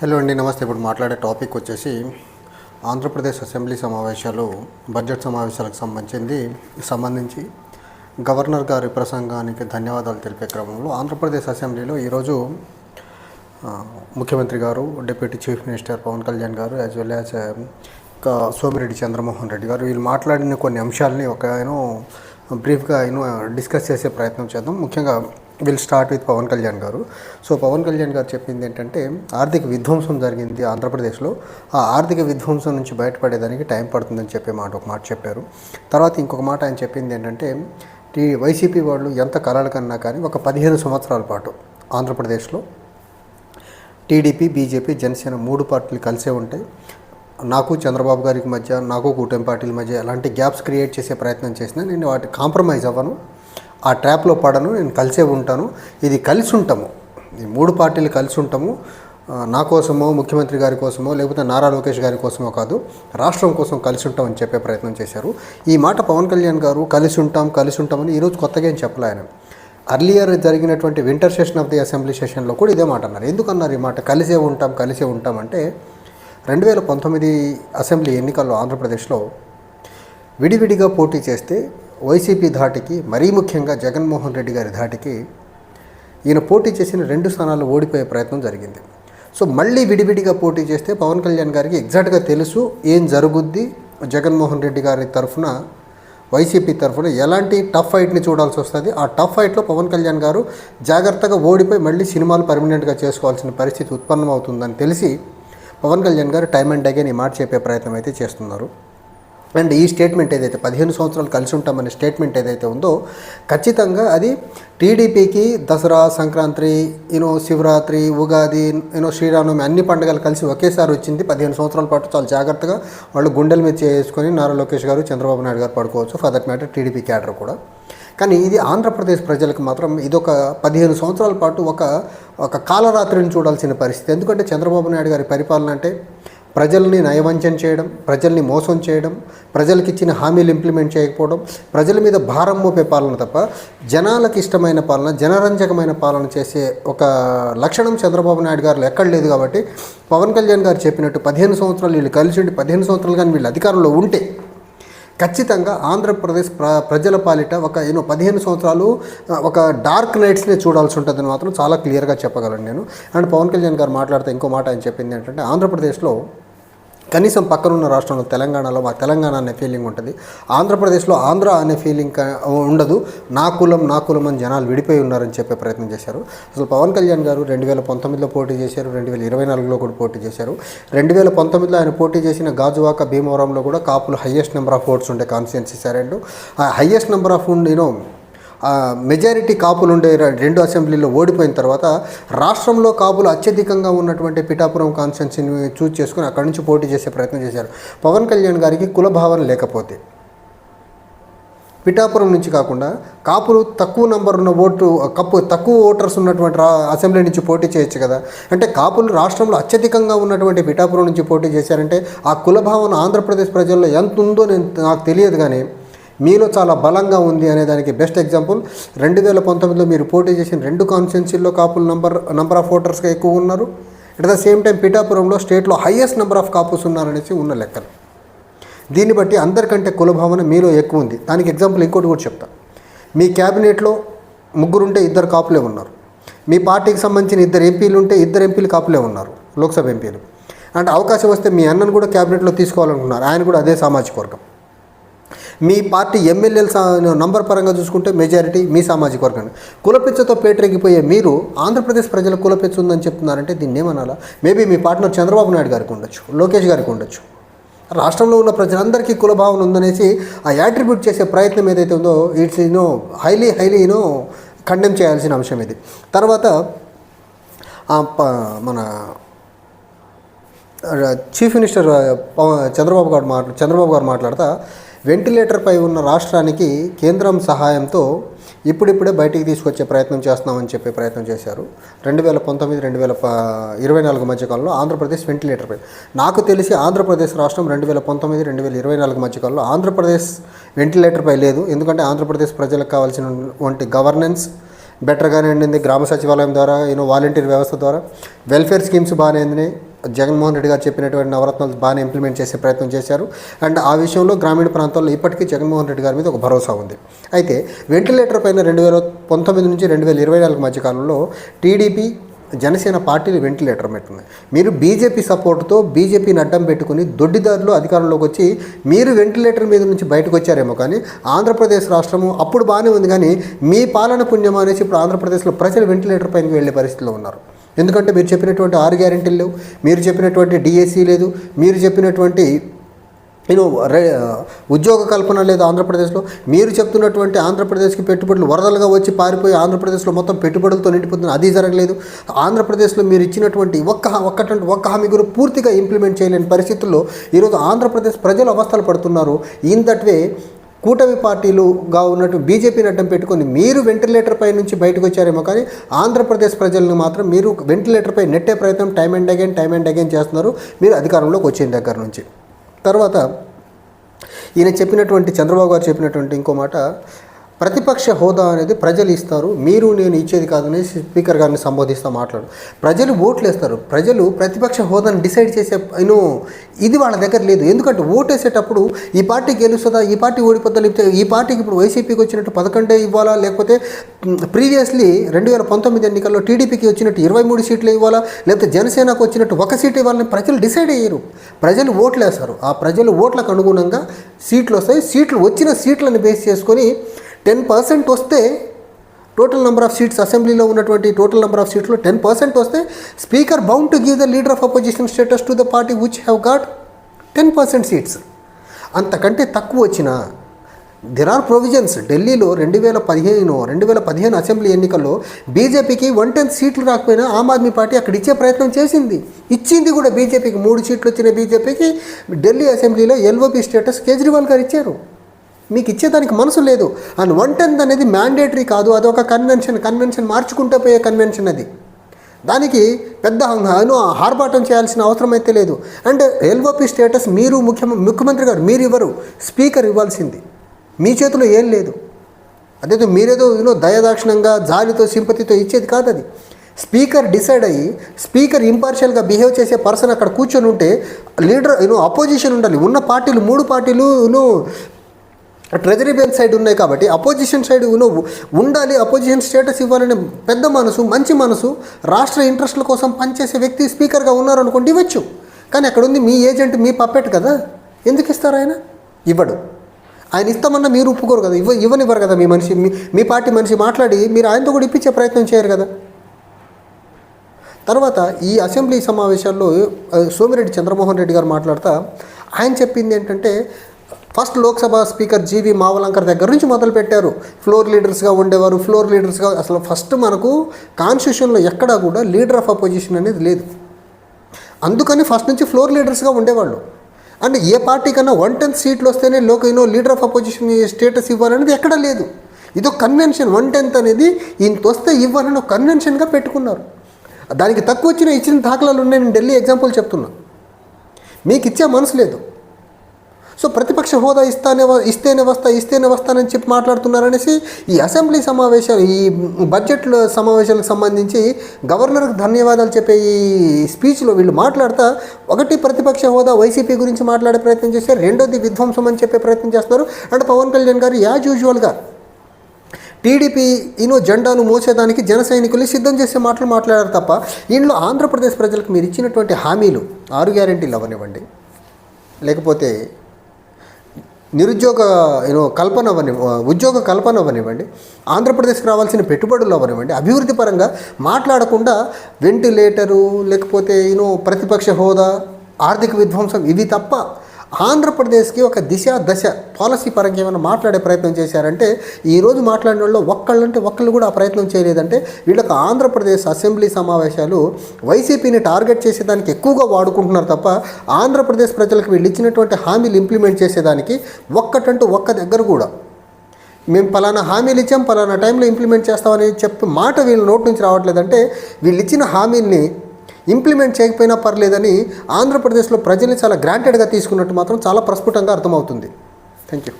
Hello అండి నమస్తే. ఇప్పుడు మాట్లాడే టాపిక్ వచ్చేసి ఆంధ్రప్రదేశ్ అసెంబ్లీ సమావేశాలు బడ్జెట్ సమావేశాలకు సంబంధించింది సంబంధించి గవర్నర్ గారి ప్రసంగానికి ధన్యవాదాలు తెలిపే క్రమంలో ఆంధ్రప్రదేశ్ అసెంబ్లీలో ఈరోజు ముఖ్యమంత్రి గారు deputy chief minister Pawan Kalyan గారు as well as Somireddy Chandramohan Reddy గారు వీళ్ళు మాట్లాడిన కొన్ని అంశాలని ఒక ఆయన బ్రీఫ్గా ఆయన డిస్కస్ చేసే ప్రయత్నం చేద్దాం. ముఖ్యంగా will start with Pawan Kalyan గారు. సో పవన్ కళ్యాణ్ గారు చెప్పింది ఏంటంటే ఆర్థిక విధ్వంసం జరిగింది ఆంధ్రప్రదేశ్లో. ఆ ఆర్థిక విధ్వంసం నుంచి బయటపడేదానికి టైం పడుతుందని చెప్పే మాట ఒక మాట చెప్పారు. తర్వాత ఇంకొక మాట ఆయన చెప్పింది ఏంటంటే ఈ వైసీపీ వాళ్ళు ఎంత కలలు కన్నా కానీ ఒక పదిహేను సంవత్సరాల పాటు ఆంధ్రప్రదేశ్లో టీడీపీ బీజేపీ జనసేన మూడు పార్టీలు కలిసే ఉంటాయి. నాకు చంద్రబాబు గారికి మధ్య నాకు కూటమి పార్టీల మధ్య ఎలాంటి గ్యాప్స్ క్రియేట్ చేసే ప్రయత్నం చేసినా నేను వాటి కాంప్రమైజ్ అవ్వను. ఆ ట్రాప్లో పడను నేను కలిసే ఉంటాను. ఇది కలిసి ఉంటాము. ఈ మూడు పార్టీలు కలిసి ఉంటాము. నా కోసమో ముఖ్యమంత్రి గారి కోసమో లేకపోతే నారా లోకేష్ గారి కోసమో కాదు రాష్ట్రం కోసం కలిసి ఉంటామని చెప్పే ప్రయత్నం చేశారు. ఈ మాట పవన్ కళ్యాణ్ గారు కలిసి ఉంటాం కలిసి ఉంటామని ఈరోజు కొత్తగా ఏం చెప్పలే ఆయన. అర్లియర్ జరిగినటువంటి winter session of the assembly సెషన్లో కూడా ఇదే మాట అన్నారు. ఎందుకన్నారు ఈ మాట? కలిసే ఉంటాం కలిసే ఉంటాం అంటే రెండు వేల పంతొమ్మిది అసెంబ్లీ ఎన్నికల్లో ఆంధ్రప్రదేశ్లో విడివిడిగా పోటీ చేస్తే వైసీపీ ధాటికి మరీ ముఖ్యంగా జగన్మోహన్ రెడ్డి గారి ధాటికి ఈయన పోటీ చేసిన రెండు స్థానాలు ఓడిపోయే ప్రయత్నం జరిగింది. సో మళ్ళీ విడివిడిగా పోటీ చేస్తే పవన్ కళ్యాణ్ గారికి ఎగ్జాక్ట్గా తెలుసు ఏం జరుగుద్ది జగన్మోహన్ రెడ్డి గారి తరఫున వైసీపీ తరఫున ఎలాంటి టఫ్ ఫైట్ని చూడాల్సి వస్తుంది. ఆ టఫ్ ఫైట్లో పవన్ కళ్యాణ్ గారు జాగ్రత్తగా ఓడిపోయి మళ్ళీ సినిమాలు పర్మనెంట్గా చేసుకోవాల్సిన పరిస్థితి ఉత్పన్నమవుతుందని తెలిసి పవన్ కళ్యాణ్ గారు టైం అండ్ అగైన్ ఈ మాట చెప్పే ప్రయత్నం అయితే చేస్తున్నారు. అండ్ ఈ స్టేట్మెంట్ ఏదైతే పదిహేను సంవత్సరాలు కలిసి ఉంటామనే స్టేట్మెంట్ ఏదైతే ఉందో ఖచ్చితంగా అది టీడీపీకి Dussehra Sankranti you know Shivaratri Ugadi you know Sriramanavami అన్ని పండుగలు కలిసి ఒకేసారి వచ్చింది పదిహేను సంవత్సరాల పాటు. చాలా జాగ్రత్తగా వాళ్ళు గుండెల మీద చేసుకొని నారా లోకేష్ గారు చంద్రబాబు నాయుడు గారు పడుకోవచ్చు. For that matter TDP cadre కూడా. కానీ ఇది ఆంధ్రప్రదేశ్ ప్రజలకు మాత్రం ఇదొక పదిహేను సంవత్సరాల పాటు ఒక ఒక కాలరాత్రిని చూడాల్సిన పరిస్థితి. ఎందుకంటే చంద్రబాబు నాయుడు గారి పరిపాలన అంటే ప్రజల్ని నయవంచన చేయడం ప్రజల్ని మోసం చేయడం ప్రజలకు ఇచ్చిన హామీలు ఇంప్లిమెంట్ చేయకపోవడం ప్రజల మీద భారం మోపే పాలన తప్ప జనాలకు ఇష్టమైన పాలన జనరంజకమైన పాలన చేసే ఒక లక్షణం చంద్రబాబు నాయుడు గారు ఎక్కడ లేదు కాబట్టి పవన్ కళ్యాణ్ గారు చెప్పినట్టు పదిహేను సంవత్సరాలు వీళ్ళు కలిసి ఉండి పదిహేను సంవత్సరాలు కానీ వీళ్ళు అధికారంలో ఉంటే ఖచ్చితంగా ఆంధ్రప్రదేశ్ ప్ర ప్రజల పాలిట ఒక ఏదో పదిహేను సంవత్సరాలు ఒక డార్క్ నైట్స్ని చూడాల్సి ఉంటుందని మాత్రం చాలా క్లియర్గా చెప్పగలను నేను. అండ్ పవన్ కళ్యాణ్ గారు మాట్లాడితే ఇంకో మాట ఆయన చెప్పింది ఏంటంటే ఆంధ్రప్రదేశ్లో కనీసం పక్కనున్న రాష్ట్రంలో తెలంగాణలో మా తెలంగాణ అనే ఫీలింగ్ ఉంటుంది. ఆంధ్రప్రదేశ్లో ఆంధ్ర అనే ఫీలింగ్ ఉండదు. నా కులం నా కులం అని జనాలు విడిపోయి ఉన్నారని చెప్పే ప్రయత్నం చేశారు. అసలు పవన్ కళ్యాణ్ గారు రెండు వేల పంతొమ్మిదిలో పోటీ చేశారు రెండు వేల ఇరవై నాలుగులో కూడా పోటీ చేశారు. రెండు వేల పంతొమ్మిదిలో ఆయన పోటీ చేసిన గాజువాక భీమవరంలో కూడా కాపులు హయ్యెస్ట్ నెంబర్ ఆఫ్ ఓట్స్ ఉండే కాన్స్టిట్యున్సీ సార్ ఆ highest number of you know majority కాపులు ఉండే రెండు అసెంబ్లీలో ఓడిపోయిన తర్వాత రాష్ట్రంలో కాపులు అత్యధికంగా ఉన్నటువంటి పిఠాపురం కాన్స్టిట్యున్సీని చూజ్ చేసుకుని అక్కడి నుంచి పోటీ చేసే ప్రయత్నం చేశారు. పవన్ కళ్యాణ్ గారికి కుల భావన లేకపోతే. పిఠాపురం నుంచి కాకుండా కాపులు తక్కువ నంబర్ ఉన్న ఓటు కప్పు తక్కువ ఓటర్స్ ఉన్నటువంటి రా అసెంబ్లీ నుంచి పోటీ చేయొచ్చు కదా. అంటే కాపులు రాష్ట్రంలో అత్యధికంగా ఉన్నటువంటి పిఠాపురం నుంచి పోటీ చేశారంటే ఆ కులభావన ఆంధ్రప్రదేశ్ ప్రజల్లో ఎంత ఉందో నేను నాకు తెలియదు కానీ మీలో చాలా బలంగా ఉంది అనే దానికి బెస్ట్ ఎగ్జాంపుల్ రెండు వేల పంతొమ్మిదిలో మీరు పోటీ చేసిన రెండు కాన్స్టిట్యున్సీల్లో కాపులు నంబర్ నంబర్ ఆఫ్ ఓటర్స్గా ఎక్కువ ఉన్నారు. అట్ ద సేమ్ టైం పిఠాపురంలో స్టేట్లో హయ్యెస్ట్ నెంబర్ ఆఫ్ కాపుస్ ఉన్నారనేసి ఉన్న లెక్కలు. దీన్ని బట్టి అందరికంటే కులభావన మీలో ఎక్కువ ఉంది. దానికి ఎగ్జాంపుల్ ఇంకోటి కూడా చెప్తా. మీ క్యాబినెట్లో ముగ్గురుంటే ఇద్దరు కాపులే ఉన్నారు. మీ పార్టీకి సంబంధించిన ఇద్దరు ఎంపీలు ఉంటే ఇద్దరు ఎంపీలు కాపులే ఉన్నారు లోక్సభ ఎంపీలు. అంటే అవకాశం వస్తే మీ అన్నను కూడా క్యాబినెట్లో తీసుకోవాలనుకున్నారు. ఆయన కూడా అదే సామాజిక వర్గం. మీ పార్టీ ఎమ్మెల్యేల నంబర్ పరంగా చూసుకుంటే మెజారిటీ మీ సామాజిక వర్గాన్ని కులపిచ్చతో పేటరెగిపోయే మీరు ఆంధ్రప్రదేశ్ ప్రజల కులపిచ్చ ఉందని చెప్తున్నారంటే దీన్ని ఏమనాలా? మేబీ మీ పార్ట్నర్ చంద్రబాబు నాయుడు గారికి ఉండొచ్చు లోకేష్ గారికి ఉండొచ్చు. రాష్ట్రంలో ఉన్న ప్రజలందరికీ కులభావన ఉందనేసి ఆ యాట్రిబ్యూట్ చేసే ప్రయత్నం ఏదైతే ఉందో it's you know highly highly you know condemn చేయాల్సిన అంశం ఇది. తర్వాత మన చీఫ్ మినిస్టర్ చంద్రబాబు గారు మాట్లా చంద్రబాబు గారు మాట్లాడతా వెంటిలేటర్పై ఉన్న రాష్ట్రానికి కేంద్రం సహాయంతో ఇప్పుడిప్పుడే బయటికి తీసుకొచ్చే ప్రయత్నం చేస్తున్నామని చెప్పే ప్రయత్నం చేశారు. రెండు వేల పంతొమ్మిది రెండు వేల ఇరవై నాలుగు మధ్యకాలంలో ఆంధ్రప్రదేశ్ వెంటిలేటర్పై నాకు తెలిసి ఆంధ్రప్రదేశ్ రాష్ట్రం రెండు వేల పంతొమ్మిది రెండు వేల ఇరవై నాలుగు మధ్యకాలంలో ఆంధ్రప్రదేశ్ వెంటిలేటర్పై లేదు. ఎందుకంటే ఆంధ్రప్రదేశ్ ప్రజలకు కావాల్సినటువంటి గవర్నెన్స్ బెటర్గానే ఉండింది. గ్రామ సచివాలయం ద్వారా యూనో వాలంటీర్ వ్యవస్థ ద్వారా. వెల్ఫేర్ స్కీమ్స్ బాగానే జగన్మోహన్ రెడ్డి గారు చెప్పినటువంటి నవరత్నాలు బాగానే ఇంప్లిమెంట్ చేసే ప్రయత్నం చేశారు. అండ్ ఆ విషయంలో గ్రామీణ ప్రాంతాల్లో ఇప్పటికీ జగన్మోహన్ రెడ్డి గారి మీద ఒక భరోసా ఉంది. అయితే వెంటిలేటర్ పైన రెండు వేల పంతొమ్మిది నుంచి రెండు వేల ఇరవై నాలుగు మధ్య కాలంలో టీడీపీ జనసేన పార్టీలు వెంటిలేటర్ పెట్టున్నాయి మీరు బీజేపీ సపోర్ట్తో బీజేపీని అడ్డం పెట్టుకుని దొడ్డిదారులు అధికారంలోకి వచ్చి మీరు వెంటిలేటర్ మీద నుంచి బయటకు వచ్చారేమో కానీ ఆంధ్రప్రదేశ్ రాష్ట్రము అప్పుడు బాగానే ఉంది కానీ మీ పాలన పుణ్యం అనేసి ఇప్పుడు ఆంధ్రప్రదేశ్లో ప్రజలు వెంటిలేటర్ పైన వెళ్ళే పరిస్థితిలో ఉన్నారు. ఎందుకంటే మీరు చెప్పినటువంటి ఆరు గ్యారెంటీలు లేవు మీరు చెప్పినటువంటి డిఎస్సి లేదు మీరు చెప్పినటువంటి నేను ఉద్యోగ కల్పన లేదు ఆంధ్రప్రదేశ్లో మీరు చెప్తున్నటువంటి ఆంధ్రప్రదేశ్కి పెట్టుబడులు వరదలుగా వచ్చి పారిపోయి ఆంధ్రప్రదేశ్లో మొత్తం పెట్టుబడులతో నిండిపోతుంది అది జరగలేదు. ఆంధ్రప్రదేశ్లో మీరు ఇచ్చినటువంటి ఒక్క ఒక్కటంటే ఒక్క హామీ కూడా పూర్తిగా ఇంప్లిమెంట్ చేయలేని పరిస్థితుల్లో ఈరోజు ఆంధ్రప్రదేశ్ ప్రజలు అవస్థలు పడుతున్నారు. ఇన్ దట్ వే కూటమి పార్టీలుగా ఉన్నట్టు బీజేపీని అడ్డం పెట్టుకొని మీరు వెంటిలేటర్ పై నుంచి బయటకు వచ్చారేమో కానీ ఆంధ్రప్రదేశ్ ప్రజలను మాత్రం మీరు వెంటిలేటర్ పై నెట్టే ప్రయత్నం time and again time and again చేస్తున్నారు. మీరు అధికారంలోకి వచ్చిన దగ్గర నుంచి. తర్వాత ఈయన చెప్పినటువంటి చంద్రబాబు గారు చెప్పినటువంటి ఇంకో మాట ప్రతిపక్ష హోదా అనేది ప్రజలు ఇస్తారు. మీరు నేను ఇచ్చేది కాదని స్పీకర్ గారిని సంబోధిస్తూ మాట్లాడు. ప్రజలు ఓట్లు వేస్తారు ప్రజలు ప్రతిపక్ష హోదాను డిసైడ్ చేసే యూనో ఇది వాళ్ళ దగ్గర లేదు. ఎందుకంటే ఓటు వేసేటప్పుడు ఈ పార్టీ గెలుస్తుందా ఈ పార్టీ ఓడిపోతా లేకపోతే ఈ పార్టీకి ఇప్పుడు వైసీపీకి వచ్చినట్టు పదకొండే ఇవ్వాలా లేకపోతే ప్రీవియస్లీ రెండు వేల పంతొమ్మిది ఎన్నికల్లో టీడీపీకి వచ్చినట్టు ఇరవై మూడు సీట్లు ఇవ్వాలా లేకపోతే జనసేనకు వచ్చినట్టు ఒక సీటు ఇవ్వాలని ప్రజలు డిసైడ్ అయ్యారు. ప్రజలు ఓట్లు వేస్తారు ఆ ప్రజలు ఓట్లకు అనుగుణంగా సీట్లు వస్తాయి. సీట్లు వచ్చిన సీట్లను బేస్ చేసుకొని టెన్ పర్సెంట్ వస్తే టోటల్ నెంబర్ ఆఫ్ సీట్స్ అసెంబ్లీలో ఉన్నటువంటి టోటల్ నెంబర్ ఆఫ్ సీట్లో టెన్ పర్సెంట్ వస్తే speaker bound to give the leader of opposition status to the party which have got ten percent seats అంతకంటే తక్కువ వచ్చిన దెర్ ఆర్ ప్రొవిజన్స్ ఢిల్లీలో రెండు వేల పదిహేను రెండు వేల పదిహేను అసెంబ్లీ ఎన్నికల్లో బీజేపీకి వన్ టెన్త్ సీట్లు రాకపోయినా ఆమ్ ఆద్మీ పార్టీ అక్కడ ఇచ్చే ప్రయత్నం చేసింది. ఇచ్చింది కూడా బీజేపీకి మూడు సీట్లు వచ్చిన బీజేపీకి ఢిల్లీ అసెంబ్లీలో ఎల్ఓపీ స్టేటస్ కేజ్రీవాల్ గారు ఇచ్చారు. మీకు ఇచ్చేదానికి మనసు లేదు. అండ్ వన్ టెన్త్ అనేది మ్యాండేటరీ కాదు. అది ఒక కన్వెన్షన్ కన్వెన్షన్ మార్చుకుంటూ పోయే కన్వెన్షన్ అది. దానికి పెద్ద అను ఆర్భాటం చేయాల్సిన అవసరం అయితే లేదు అండ్ ఎల్ఓపి స్టేటస్ మీరు ముఖ్య ముఖ్యమంత్రి గారు మీరు ఇవ్వరు స్పీకర్ ఇవ్వాల్సింది. మీ చేతిలో ఏం లేదు. అదేదో మీరేదో యూనో దయదాక్షిణంగా జాలితో సింపతితో ఇచ్చేది కాదు అది. స్పీకర్ డిసైడ్ అయ్యి స్పీకర్ ఇంపార్షియల్గా బిహేవ్ చేసే పర్సన్ అక్కడ కూర్చొని ఉంటే లీడర్ యూనో అపోజిషన్ ఉండాలి. ఉన్న పార్టీలు మూడు పార్టీలు యూనో ట్రెజరీ బెంచ్ సైడ్ ఉన్నాయి కాబట్టి అపోజిషన్ సైడ్ నువ్వు ఉండాలి అపోజిషన్ స్టేటస్ ఇవ్వాలనే పెద్ద మనసు మంచి మనసు రాష్ట్ర ఇంట్రెస్ట్ల కోసం పనిచేసే వ్యక్తి స్పీకర్గా ఉన్నారు అనుకోండి ఇవ్వచ్చు. కానీ అక్కడ ఉంది మీ ఏజెంట్ మీ పప్పెట్ కదా. ఎందుకు ఇస్తారు ఆయన? ఇవ్వడు. ఆయన ఇస్తామన్నా మీరు ఒప్పుకోరు కదా. ఇవ్వ ఇవ్వనివ్వరు కదా మీ మనిషి మీ మీ పార్టీ మనిషి మాట్లాడి మీరు ఆయనతో కూడా ఇప్పించే ప్రయత్నం చేయరు కదా. తర్వాత ఈ అసెంబ్లీ సమావేశాల్లో సోమిరెడ్డి చంద్రమోహన్ రెడ్డి గారు మాట్లాడుతూ ఆయన చెప్పింది ఏంటంటే first Lok Sabha speaker G V Mavalankar దగ్గర నుంచి మొదలు పెట్టారు ఫ్లోర్ లీడర్స్గా ఉండేవారు. ఫ్లోర్ లీడర్స్గా అసలు ఫస్ట్ మనకు కాన్స్టిట్యూషన్లో ఎక్కడా కూడా లీడర్ ఆఫ్ అపోజిషన్ అనేది లేదు. అందుకని ఫస్ట్ నుంచి ఫ్లోర్ లీడర్స్గా ఉండేవాళ్ళు. అండ్ ఏ పార్టీ కన్నా వన్ టెన్త్ సీట్లు వస్తేనే లోక you know leader of opposition status ఇవ్వాలనేది ఎక్కడా లేదు. ఇదో కన్వెన్షన్ వన్ టెన్త్ అనేది ఇంత వస్తే ఇవ్వాలని ఒక కన్వెన్షన్గా పెట్టుకున్నారు. దానికి తక్కువ వచ్చిన ఇచ్చిన దాఖలాలు ఉన్నాయి నేను ఢిల్లీ ఎగ్జాంపుల్ చెప్తున్నా. మీకు ఇచ్చే మనసు లేదు. సో ప్రతిపక్ష హోదా ఇస్తానే ఇస్తేనే వస్తా ఇస్తేనే వస్తానని చెప్పి మాట్లాడుతున్నారనేసి ఈ అసెంబ్లీ సమావేశాలు ఈ బడ్జెట్ సమావేశాలకు సంబంధించి గవర్నర్కి ధన్యవాదాలు చెప్పే ఈ స్పీచ్లో వీళ్ళు మాట్లాడతా ఒకటి ప్రతిపక్ష హోదా వైసీపీ గురించి మాట్లాడే ప్రయత్నం చేశారు రెండోది విధ్వంసం అని చెప్పే ప్రయత్నం చేస్తున్నారు. అండ్ పవన్ కళ్యాణ్ గారు యాజ్ యూజువల్గా టీడీపీ ఈనో జెండాను మోసేదానికి జన సైనికుల్ని సిద్ధం చేసే మాటలు మాట్లాడారు తప్ప ఇందులో ఆంధ్రప్రదేశ్ ప్రజలకు మీరు ఇచ్చినటువంటి హామీలు ఆరు గ్యారెంటీలు అవనివ్వండి లేకపోతే నిరుద్యోగ యూనో కల్పన అవని ఉద్యోగ కల్పన అవనివ్వండి ఆంధ్రప్రదేశ్కి రావాల్సిన పెట్టుబడులు అవనివ్వండి అభివృద్ధి పరంగా మాట్లాడకుండా వెంటిలేటరు లేకపోతే యూనో ప్రతిపక్ష హోదా ఆర్థిక విధ్వంసం ఇవి తప్ప ఆంధ్రప్రదేశ్కి ఒక దిశ దశ పాలసీ పరంగా ఏమైనా మాట్లాడే ప్రయత్నం చేశారంటే ఈరోజు మాట్లాడిన వాళ్ళు ఒక్కళ్ళంటే ఒక్కళ్ళు కూడా ఆ ప్రయత్నం చేయలేదంటే వీళ్ళకి ఆంధ్రప్రదేశ్ అసెంబ్లీ సమావేశాలు వైసీపీని టార్గెట్ చేసేదానికి ఎక్కువగా వాడుకుంటున్నారు తప్ప ఆంధ్రప్రదేశ్ ప్రజలకు వీళ్ళు ఇచ్చినటువంటి హామీలు ఇంప్లిమెంట్ చేసేదానికి ఒక్కటంటూ ఒక్క దగ్గర కూడా. మేము పలానా హామీలు ఇచ్చాం పలానా టైంలో ఇంప్లిమెంట్ చేస్తామని చెప్పి మాట వీళ్ళ నోటి నుంచి రావట్లేదంటే వీళ్ళు ఇచ్చిన హామీల్ని ఇంప్లిమెంట్ చేయకపోయినా పర్లేదని ఆంధ్రప్రదేశ్లో ప్రజల్ని చాలా గ్రాంటెడ్గా తీసుకున్నట్టు మాత్రం చాలా ప్రస్ఫుటంగా అర్థమవుతుంది. Thank you